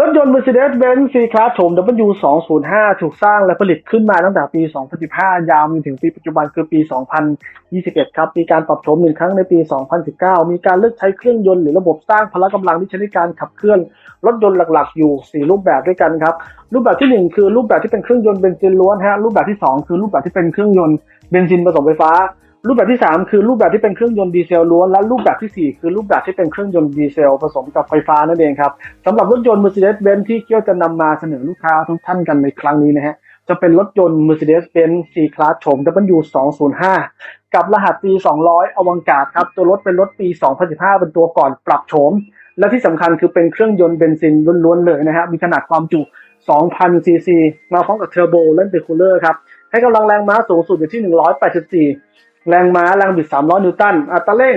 รถยนต์ Mercedes-Benz C-Class โฉม W205 ถูกสร้างและผลิตขึ้นมาตั้งแต่ปี 2015 ยาวมาถึงปีปัจจุบันคือปี 2021 ครับ มีการปรับโฉมหนึ่งครั้งในปี 2019 มีการเลือกใช้เครื่องยนต์หรือระบบสร้างพละกำลังที่ใช้ในการขับเคลื่อนรถยนต์หลักๆ อยู่ 4 รูปแบบด้วยกันครับ รูปแบบทีหนึ่1 คือรูปแบบที่เป็นเครื่องยนต์เบนซินล้วนฮะ รูปแบบที่ 2 คือรูปแบบที่เป็นเครื่องยนต์เบนซินผสมไฟฟ้า รูปแบบที่ 3 คือรูปแบบที่เป็นเครื่องยนต์ดีเซลล้วนและรูปแบบทีสี่ 4 คือรูปแบบที่เป็นเครื่องยนต์ดีเซลผสมกับไฟฟ้านั่นเองครับสำหรับรถยนต์ Mercedes-Benz ที่เกี่ยวจะนำมาเสนอลูกค้าทุกท่านกันในครั้งนี้นะฮะจะเป็นรถยนต์ Mercedes-Benz C-Class โฉม W205 กับรหัสปี200 อวังการครับ ตัวรถเป็นรถปี 2015 เป็นตัวก่อนปรับโฉม และที่สำคัญคือเป็นเครื่องยนต์เบนซินล้วนๆเลยนะฮะ มีขนาดความจุ 2,000 ซีซี มาพร้อมกับเทอร์โบและเบรคูลเลอร์ครับ ให้กำลังแรงม้าสูงสุดอยู่ที่ 184 แรงม้าแรงบิด 300 นิวตัน อัตราเร่ง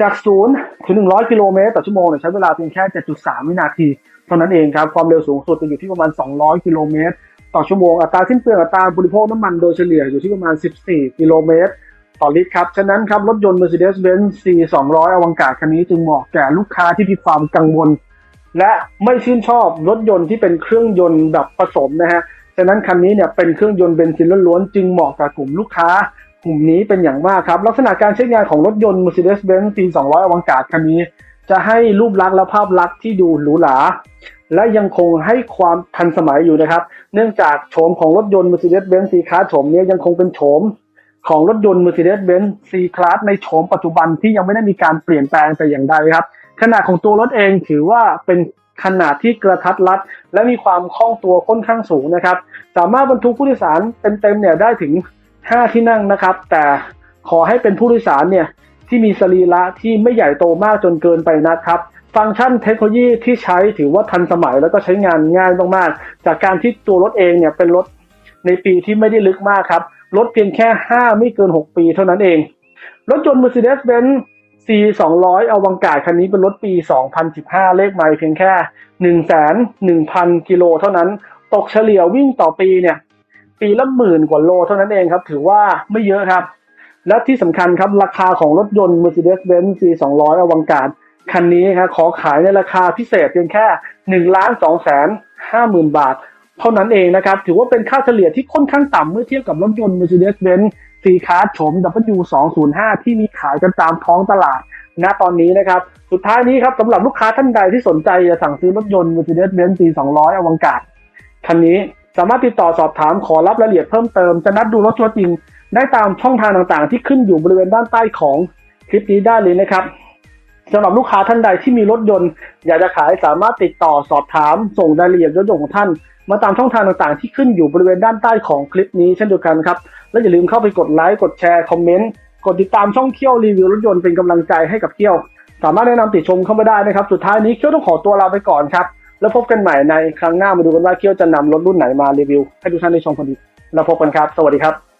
จาก0ถึง 100 กิโลเมตรต่อชั่วโมงใช้เวลาเพียงแค่ 7.3 วินาที เท่านั้นเองครับ ความเร็วสูงสุดจะอยู่ที่ประมาณ 200 กิโลเมตรต่อชั่วโมง อัตราสิ้นเปลืองอัตราบริโภคน้ำมันโดยเฉลี่ยอยู่ที่ประมาณ 14 กิโลเมตรต่อลิตรครับ ฉะนั้นครับรถยนต์ Mercedes-Benz C 200 อวังการคันนี้จึงเหมาะแก่ลูกค้าที่มีความกังวล และไม่ชื่นชอบรถยนต์ที่เป็นเครื่องยนต์แบบผสมนะฮะ ฉะนั้นคันนี้เนี่ยเป็นเครื่องยนต์เบนซินล้วนๆจึงเหมาะกับกลุ่มลูกค้า กลุ่มนี้เป็นอย่างมากครับ ลักษณะการใช้งานของรถยนต์ Mercedes-Benz C 200 อวังการคันนี้ จะให้รูปลักษณ์และภาพลักษณ์ที่ดูหรูหรา และยังคงให้ความทันสมัยอยู่นะครับ เนื่องจากโฉมของรถยนต์ Mercedes-Benz C-Class โฉมนี้ยังคงเป็นโฉมของรถยนต์ Mercedes-Benz C-Class ในโฉมปัจจุบันที่ยังไม่ได้มีการเปลี่ยนแปลงแต่อย่างใดครับ ขนาดของตัวรถเองถือว่าเป็นขนาดที่กระทัดรัด และมีความคล่องตัวค่อนข้างสูงนะครับ สามารถบรรทุกผู้โดยสารเต็มๆเนี่ยได้ถึง 5 ที่นั่งนะครับ แต่ขอให้เป็นผู้โดยสารเนี่ยที่มีสรีระที่ไม่ใหญ่โตมากจนเกินไปนะครับ ฟังก์ชันเทคโนโลยีที่ใช้ถือว่าทันสมัยแล้วก็ใช้งานง่ายมากๆ จากการที่ตัวรถเองเนี่ยเป็นรถในปีที่ไม่ได้ลึกมากครับรถเพียงแค่ 5 ไม่เกิน 6 ปีเท่านั้นเอง รถยนต์ Mercedes-Benz C 200อวังการคันนี้เป็นรถปี 2015 เลขไมล์เพียงแค่ 1 1 0 0 0 0 กิโลเท่านั้น ตกเฉลี่ยวิ่งต่อปีเนี่ย ปีละหมื่นกว่าโลเท่านั้นเองครับ ถือว่าไม่เยอะครับ และที่สำคัญครับราคาของรถยนต์ Mercedes-Benz C 200 อวังการคันนี้ครับขอขายในราคาพิเศษเพียงแค่1ล้าน2แสน5หมื่นบาท เท่านั้นเองนะครับ ถือว่าเป็นค่าเฉลี่ยที่ค่อนข้างต่ำเมื่อเทียบกับรถยนต์ Mercedes-Benz C-Class โฉม W205 ที่มีขายกันตามท้องตลาดณตอนนี้นะครับ สุดท้ายนี้ครับสำหรับลูกค้าท่านใดที่สนใจจะสั่งซื้อรถยนต์ Mercedes-Benz C200 อวังการคันนี้ สามารถติดต่อสอบถามขอรับรายละเอียดเพิ่มเติม จะนัดดูรถตัวจริง ได้ตามช่องทางต่างๆ ที่ขึ้นอยู่บริเวณด้านใต้ของคลิปนี้ได้เลยนะครับสำหรับลูกค้าท่านใดที่มีรถยนต์ อยากจะขายสามารถติดต่อสอบถาม ส่งรายละเอียดรถยนต์ของท่าน มาตามช่องทางต่างๆ ที่ขึ้นอยู่บริเวณด้านใต้ของคลิปนี้เช่นเดียวกันครับและอย่าลืมเข้าไปกดไลค์กดแชร์คอมเมนต์กดติดตามช่องเคี่ยวรีวิวรถยนต์เป็นกำลังใจให้กับเคี่ยว สามารถแนะนำติชมเข้ามาได้นะครับ สุดท้ายนี้เคี่ยวต้องขอตัวลาไปก่อนครับ แล้วพบกันใหม่ในครั้งหน้ามาดูกันว่าเคี่ยวจะนำรถรุ่นไหนมารีวิว ให้ทุกท่านได้ชมกันอีกแล้วพบกันครับ สวัสดีครับ